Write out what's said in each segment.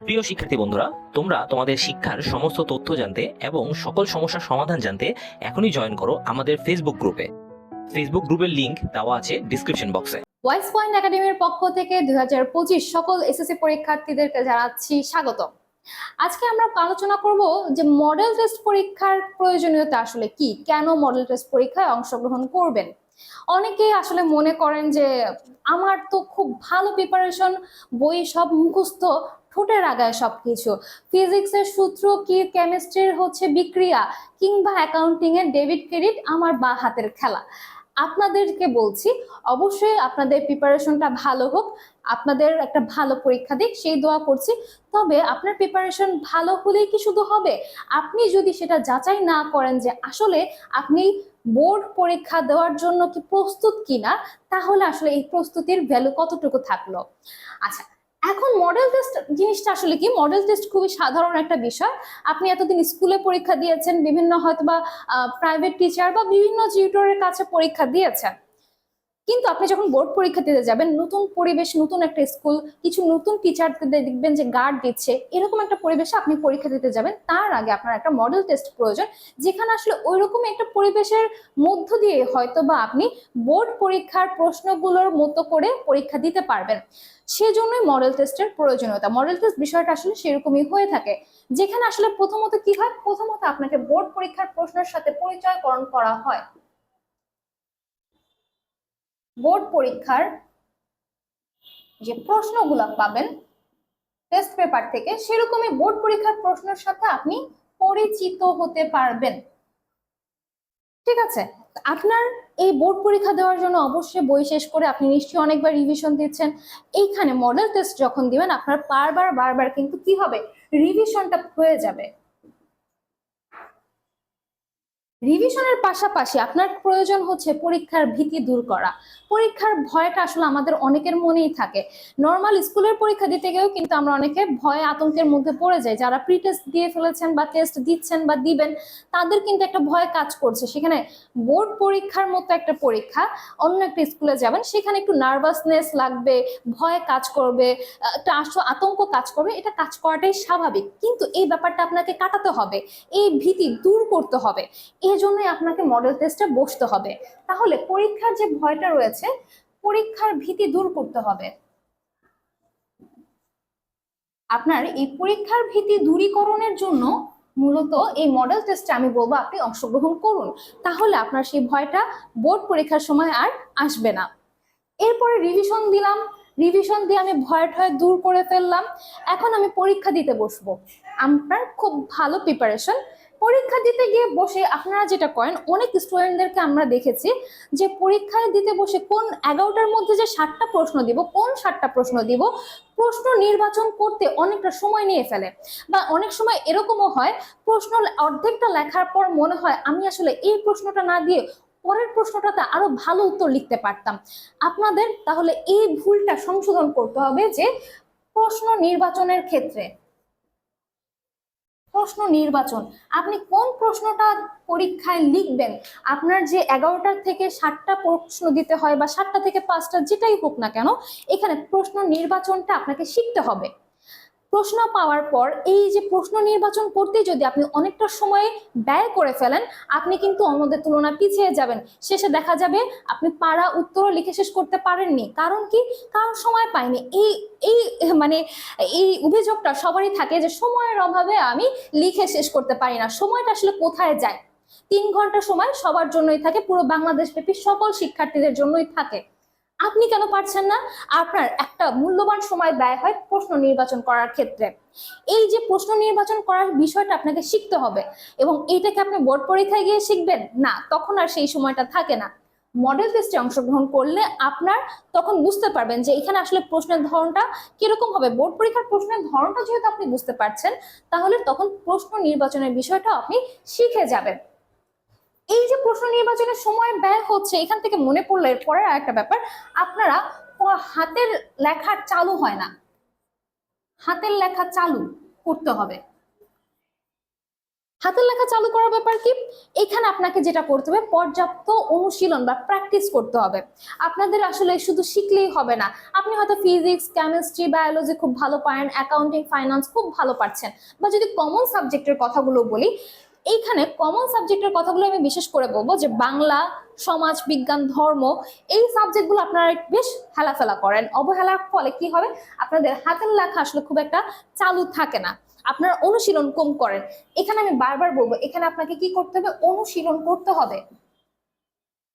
প্রিয় শিক্ষার্থী বন্ধুরা, তোমরা তোমাদের শিক্ষার সমস্ত তথ্য জানতে এবং সকল সমস্যার সমাধান জানতে এখনই জয়েন করো আমাদের ফেসবুক গ্রুপে ফেসবুক গ্রুপের লিংক দেওয়া আছে ডিসক্রিপশন বক্সে ওয়াইস পয়েন্ট একাডেমির পক্ষ থেকে দুই সকল এসএসসি পরীক্ষার্থীদেরকে জানাচ্ছি স্বাগত আজকে আমরা আলোচনা করব যে মডেল টেস্ট পরীক্ষার প্রয়োজনীয়তা আসলে কি? কেন মডেল টেস্ট পরীক্ষায় অংশগ্রহণ করবেন? অনেকেই আসলে মনে করেন যে, আমার তো খুব ভালো প্রিপারেশন বই সব মুখস্থ ঠোঁটের আগায় সবকিছু। ফিজিক্সের সূত্র কি, কেমিস্ট্রির হচ্ছে বিক্রিয়া, কিংবা অ্যাকাউন্টিং এর ডেবিট ক্রেডিট আমার বা হাতের খেলা? আপনাদেরকে বলছি, অবশ্যই আপনাদের প্রিপারেশনটা ভালো হোক, আপনাদের একটা ভালো পরীক্ষা দিক, সেই দোয়া করছি। তবে আপনার প্রিপারেশন ভালো হলেই কি শুধু হবে? আপনি যদি সেটা যাচাই না করেন যে আসলে আপনি বোর্ড পরীক্ষা দেওয়ার জন্য কি প্রস্তুত কিনা, তাহলে আসলে এই প্রস্তুতির ভ্যালু কতটুকু থাকল? আচ্ছা এখন মডেল টেস্ট জিনিসটা আসলে কি? মডেল টেস্ট খুবই সাধারণ একটা বিষয়। আপনি এতদিন স্কুলে পরীক্ষা দিয়েছেন, বিভিন্ন হয়তো বা প্রাইভেট টিচার বা বিভিন্ন টিউটরের কাছে পরীক্ষা দিয়েছেন। কিন্তু আপনি যখন বোর্ড পরীক্ষা দিতে যাবেন, নতুন পরিবেশ, নতুন একটা স্কুল কিছু নতুন টিচারদের দেখবেন যে গার্ড দিচ্ছে, এরকম একটা পরিবেশে আপনি পরীক্ষা দিতে যাবেন। তার আগে আপনার একটা মডেল টেস্ট প্রয়োজন, যেখানে আসলে ওই রকম একটা পরিবেশের মধ্য দিয়ে হয়তো বা আপনি বোর্ড পরীক্ষার প্রশ্নগুলোর মতো করে পরীক্ষা দিতে পারবেন। সেজন্যই মডেল টেস্টের প্রয়োজনীয়তা। মডেল টেস্ট বিষয়টা আসলে সেরকমই হয়ে থাকে। যেখানে আসলে প্রথমত কি হয়? প্রথমত আপনাকে বোর্ড পরীক্ষার প্রশ্নের সাথে পরিচয়করণ করা হয়। বোর্ড পরীক্ষার যে প্রশ্নগুলো পাবেন টেস্ট পেপার থেকে, সেরকমই বোর্ড পরীক্ষার প্রশ্নের সাথে আপনি পরিচিত হতে পারবেন। ঠিক আছে? আপনার এই বোর্ড পরীক্ষা দেওয়ার জন্য অবশ্যই বই শেষ করে আপনি নিশ্চয়ই অনেকবার রিভিশন দিচ্ছেন। এইখানে মডেল টেস্ট যখন দিবেন, আপনার বারবার বারবার কিন্তু কি হবে? রিভিশনটা হয়ে যাবে। রিভিশনের পাশাপাশি আপনার প্রয়োজন হচ্ছে পরীক্ষার ভীতি দূর করা। পরীক্ষার ভয়টা আসলে আমাদের অনেকের মনেই থাকে। নর্মাল স্কুলের পরীক্ষা দিতে গিয়েও কিন্তু আমরা অনেকে ভয় আতঙ্কের মধ্যে পড়ে যাই। যারা প্রি টেস্ট দিয়ে ফেলেছেন বা টেস্ট দিচ্ছেন বা দিবেন, তাদের কিন্তু একটা ভয় কাজ করছে। সেখানে বোর্ড পরীক্ষার মতো একটা পরীক্ষা, অন্য একটা স্কুলে যাবেন, সেখানে একটু নার্ভাসনেস লাগবে, ভয় কাজ করবে, একটা আস- আতঙ্ক কাজ করবে, এটা কাজ করাটাই স্বাভাবিক। কিন্তু এই ব্যাপারটা আপনাকে কাটাতে হবে। এই ভীতি দূর করতে হবে। এই জন্যই আপনাকে মডেল টেস্টে বসতে হবে। তাহলে পরীক্ষার যে ভয়টা রয়েছে, পরীক্ষার ভীতি দূর করতে হবে। আপনার এই পরীক্ষার ভীতি দূরীকরণের জন্য মূলত এই মডেল টেস্টে আমি বলব, আপনি অংশগ্রহণ করুন। তাহলে আপনার সেই ভয়টা বোর্ড পরীক্ষার সময় আর আসবে না। এরপরে রিভিশন দিলাম। রিভিশন দিয়ে আমি ভয় ঠয় দূর করে ফেললাম। এখন আমি পরীক্ষা দিতে বসবো। আপনার খুব ভালো প্রিপারেশন পরীক্ষা দিতে গিয়ে বসে আপনারা যেটা করেন, অনেক স্টুডেন্টদেরকে আমরা দেখেছি যে পরীক্ষায় দিতে বসে কোন এগারোটার মধ্যে যে ষাটটা প্রশ্ন দিব, কোন ষাটটা প্রশ্ন দিব, প্রশ্ন নির্বাচন করতে অনেকটা সময় নিয়ে ফেলে। বা অনেক সময় এরকমও হয়, প্রশ্ন অর্ধেকটা লেখার পর মনে হয় আমি আসলে এই প্রশ্নটা না দিয়ে পরের প্রশ্নটাতে আরও ভালো উত্তর লিখতে পারতাম। আপনাদের তাহলে এই ভুলটা সংশোধন করতে হবে যে প্রশ্ন নির্বাচনের ক্ষেত্রে প্রশ্ন নির্বাচন। আপনি কোন প্রশ্নটা পরীক্ষায় লিখবেন? আপনার যে এগারোটার থেকে ষাটটা প্রশ্ন দিতে হয় বা ষাটটা থেকে পাঁচটা যেটাই হোক না কেন, এখানে প্রশ্ন নির্বাচনটা আপনাকে শিখতে হবে। প্রশ্ন পাওয়ার পর এই যে প্রশ্ন নির্বাচন করতে যদি আপনি অনেকটা সময় ব্যয় করে ফেলেন, আপনি কিন্তু অন্যদের তুলনায় পিছিয়ে যাবেন। শেষে দেখা যাবে আপনি পারা উত্তরও লিখে শেষ করতে পারেননি। কারণ কি? কারণ সময় পাইনি। এই এই মানে এই অভিযোগটা সবারই থাকে যে সময়ের অভাবে আমি লিখে শেষ করতে পারি না। সময়টা আসলে কোথায় যায়? তিন ঘণ্টা সময় সবার জন্যই থাকে, পুরো বাংলাদেশ ব্যাপী সকল শিক্ষার্থীদের জন্যই থাকে। আপনি কেন পারছেন না? আপনার একটা মূল্যবান সময় ব্যয় হয় প্রশ্ন নির্বাচন করার ক্ষেত্রে। এই যে প্রশ্ন নির্বাচন করার বিষয়টা আপনাকে শিখতে হবে এবং এইটাকে আপনি বোর্ড পরীক্ষায় গিয়ে শিখবেন? না, তখন আর সেই সময়টা থাকে না। মডেল টেস্টে অংশগ্রহণ করলে আপনার তখন বুঝতে পারবেন যে এখানে আসলে প্রশ্নের ধরনটা কীরকম হবে। বোর্ড পরীক্ষার প্রশ্নের ধরনটা যেহেতু আপনি বুঝতে পারছেন, তাহলে তখন প্রশ্ন নির্বাচনের বিষয়টা আপনি শিখে যাবেন। এই যে প্রশ্ন নির্বাচনের সময় ব্যয় হচ্ছে, এখান থেকে মনে পড়ল এর পরের আরেকটা ব্যাপার, আপনারা হাতের লেখা চালু হয় না। হাতের লেখা চালু করতে হবে। হাতের লেখা চালু করার ব্যাপার কি? এখানে আপনাকে যেটা করতে হবে, পর্যাপ্ত অনুশীলন বা প্র্যাকটিস করতে হবে। আপনাদের আসলে শুধু শিখলেই হবে না। আপনি হয়তো ফিজিক্স কেমিস্ট্রি বায়োলজি খুব ভালো পারেন অ্যাকাউন্টিং ফাইন্যান্স খুব ভালো পারছেন। বা যদি কমন সাবজেক্টের কথাগুলো বলি এইখানে কমন সাবজেক্টের কথাগুলো আমি বিশেষ করে বলব যে বাংলা, সমাজ, বিজ্ঞান, ধর্ম, এই সাবজেক্টগুলো আপনারা বেশ হেলাফেলা করেন। অবহেলার ফলে কি হবে? আপনাদের হাতের লেখা আসলে খুব একটা চালু থাকে না। আপনারা অনুশীলন কম করেন। এখানে আমি বারবার বলব, এখানে আপনাকে কি করতে হবে? অনুশীলন করতে হবে।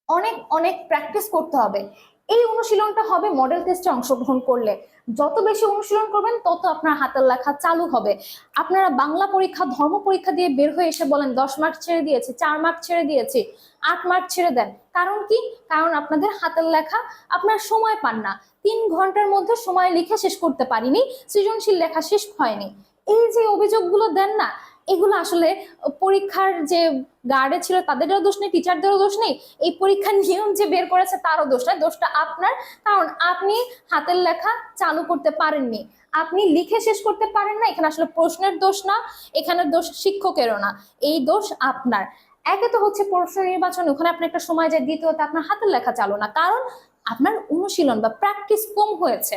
অনেক অনেক প্র্যাকটিস করতে হবে। এই অনুশীলনটা হবে মডেল টেস্টে অংশগ্রহণ করলে। যত বেশি অনুশীলন করবেন, তত আপনার হাতের লেখা চালু হবে। আপনারা বাংলা পরীক্ষা, ধর্ম পরীক্ষা দিয়ে বের হয়ে এসে বলেন, দশ মার্ক ছেড়ে দিয়েছি, চার মার্ক ছেড়ে দিয়েছি, আট মার্ক ছেড়ে দেন। কারণ কি? কারণ আপনাদের হাতের লেখা, আপনার সময় পান না। তিন ঘণ্টার মধ্যে সময় লিখে শেষ করতে পারিনি, সৃজনশীল লেখা শেষ হয়নি। এই যে অভিযোগগুলো দেন না এগুলো আসলে পরীক্ষার যে গার্ডে ছিল তাদেরও দোষ নেই টিচারদেরও দোষ নেই। এই পরীক্ষার নিয়ম যে বের করেছে তারও দোষ নেই, দোষটা আপনার। কারণ আপনি হাতের লেখা চালু করতে পারেননি। আপনি লিখে শেষ করতে পারেন না, এখানে আসলে প্রশ্নের দোষ না, এখানে দোষ শিক্ষকেরও না। এই দোষ আপনার। একে তো হচ্ছে প্রশ্ন নির্বাচন, ওখানে আপনি একটা সময় যায়, দ্বিতীয়ত আপনার হাতের লেখা চালু না। কারণ আপনার অনুশীলন বা প্র্যাকটিস কম হয়েছে।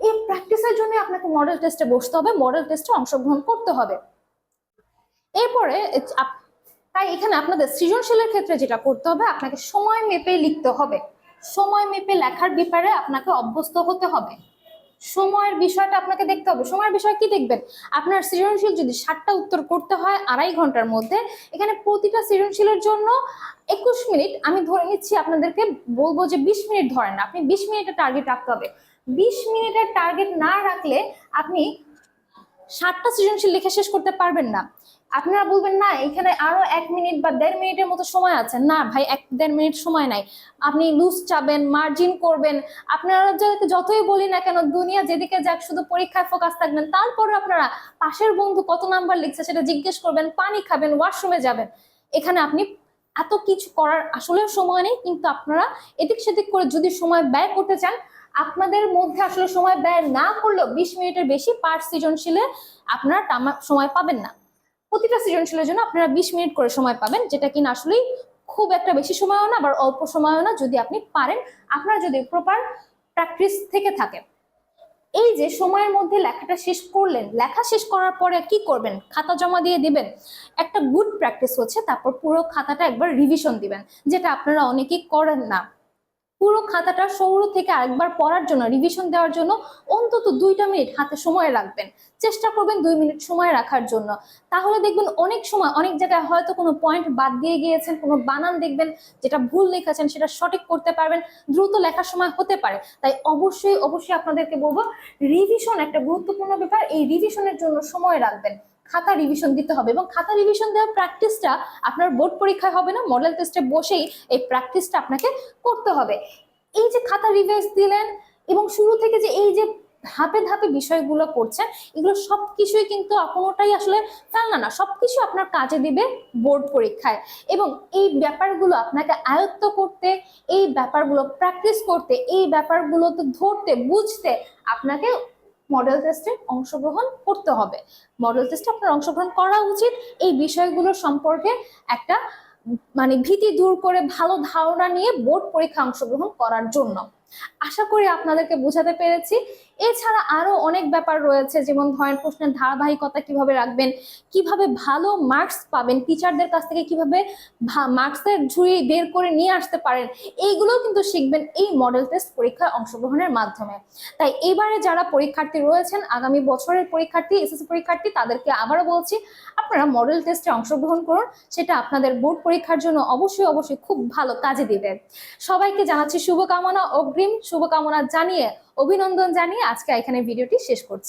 এই প্র্যাকটিসের জন্য আপনাকে মডেল টেস্টে বসতে হবে মডেল টেস্টে অংশগ্রহণ করতে হবে। এরপরে তাই এখানে আপনাদের সৃজনশীলের ক্ষেত্রে যেটা করতে হবে, আপনাকে সময় মেপে লিখতে হবে। সময় মেপে লেখার ব্যাপারে আপনাকে অভ্যস্ত হতে হবে। সময়ের বিষয়টা আপনাকে দেখতে হবে। সময়ের বিষয় কি দেখবেন? আপনার সৃজনশীল যদি ষাটটা উত্তর করতে হয় আড়াই ঘণ্টার মধ্যে, এখানে প্রতিটা সৃজনশীলের জন্য একুশ মিনিট, আমি ধরে নিচ্ছি আপনাদেরকে বলব যে বিশ মিনিট ধরেন না, আপনি বিশ মিনিটের টার্গেট রাখতে হবে। বিশ মিনিটের টার্গেট না রাখলে আপনি ষাটটা সৃজনশীল লিখে শেষ করতে পারবেন না। আপনারা বলবেন, না, এখানে আরও এক মিনিট বা দেড় মিনিটের মতো সময় আছে। না, ভাই, এক দেড় মিনিট সময় নাই। আপনি লুজ চাবেন মার্জিন করবেন। আপনারা যতই বলি না কেন, দুনিয়া যেদিকে যাক, শুধু পরীক্ষায় ফোকাস থাকবেন। তারপরে আপনারা পাশের বন্ধু কত নাম্বার লিখছে সেটা জিজ্ঞেস করবেন, পানি খাবেন ওয়াশরুমে যাবেন। এখানে আপনি এত কিছু করার আসলে সময় নেই, কিন্তু আপনারা এদিক সেদিক করে যদি সময় ব্যয় করতে চান, আপনাদের মধ্যে আসলে সময় ব্যয় না করলেও বিশ মিনিটের বেশি পার সৃজনশীলে আপনারা সময় পাবেন না। প্রতিটা সৃজনশীলের জন্য আপনারা বিশ মিনিট করে সময় পাবেন, যেটা কিনা আসলেই খুব একটা বেশি সময়ও না, আবার অল্প সময়ও না, যদি আপনি পারেন। আপনারা যদি প্রপার প্র্যাকটিস থেকে থাকে এই যে সময়ের মধ্যে লেখাটা শেষ করলেন, লেখা শেষ করার পরে কি করবেন? খাতা জমা দিয়ে দিবেন। একটা গুড প্র্যাকটিস হচ্ছে, তারপর পুরো খাতাটা একবার রিভিশন দিবেন, যেটা আপনারা অনেকেই করেন না। পুরো খাতাটা শুরু থেকে আরেকবার পড়ার জন্য রিভিশন দেওয়ার জন্য অন্তত দুইটা মিনিট হাতে সময় রাখবেন। চেষ্টা করবেন দুই মিনিট সময় রাখার জন্য। তাহলে দেখবেন অনেক সময়, অনেক জায়গায় হয়তো কোনো পয়েন্ট বাদ দিয়ে গিয়েছেন, কোনো বানান দেখবেন, যেটা ভুল লিখেছেন, সেটা সঠিক করতে পারবেন, দ্রুত লেখার সময় হতে পারে। তাই অবশ্যই অবশ্যই আপনাদেরকে বলব রিভিশন একটা গুরুত্বপূর্ণ ব্যাপার, এই রিভিশনের জন্য সময় রাখবেন। খাতা রিভিশন দিতে হবে এবং খাতা রিভিশন দেওয়ার প্র্যাকটিসটা আপনার বোর্ড পরীক্ষায় হবে না মডেল টেস্টে বসেই এই প্র্যাকটিসটা আপনাকে করতে হবে। এই যে খাতা রিভাইজ দিলেন এবং শুরু থেকে যে এই যে ধাপে ধাপে বিষয়গুলো করছেন, এগুলো সব কিছুই কিন্তু কোনোটাই আসলে ফেলনা না সব কিছু আপনার কাজে দিবে বোর্ড পরীক্ষায়। এবং এই ব্যাপারগুলো আপনাকে আয়ত্ত করতে, এই ব্যাপারগুলো প্র্যাকটিস করতে, এই ব্যাপারগুলোতে ধরতে, বুঝতে আপনাকে মডেল টেস্টে অংশগ্রহণ করতে হবে। মডেল টেস্টে আপনার অংশগ্রহণ করা উচিত। এই বিষয়গুলো সম্পর্কে একটা মানে ভীতি দূর করে ভালো ধারণা নিয়ে বোর্ড পরীক্ষা অংশগ্রহণ করার জন্য। আশা করি আপনাদেরকে বোঝাতে পেরেছি। এছাড়া আরও অনেক ব্যাপার রয়েছে, যেমন ধরেন প্রশ্নের ধারাবাহিকতা কীভাবে রাখবেন, কীভাবে ভালো মার্কস পাবেন টিচারদের কাছ থেকে কীভাবে মার্কসের ঝুড়ি বের করে নিয়ে আসতে পারেন, এইগুলো কিন্তু শিখবেন এই মডেল টেস্ট পরীক্ষায় অংশগ্রহণের মাধ্যমে। তাই এবারে যারা পরীক্ষার্থী রয়েছেন, আগামী বছরের পরীক্ষার্থী, এসএসসি পরীক্ষার্থী, তাদেরকে আবারও বলছি, আপনারা মডেল টেস্টে অংশগ্রহণ করুন, সেটা আপনাদের বোর্ড পরীক্ষার জন্য অবশ্যই অবশ্যই খুব ভালো কাজে দিবে। সবাইকে জানাচ্ছি শুভকামনা অগ্রিম শুভকামনা জানিয়ে অভিনন্দন জানিয়ে আজকে এখানে ভিডিওটি শেষ করছি।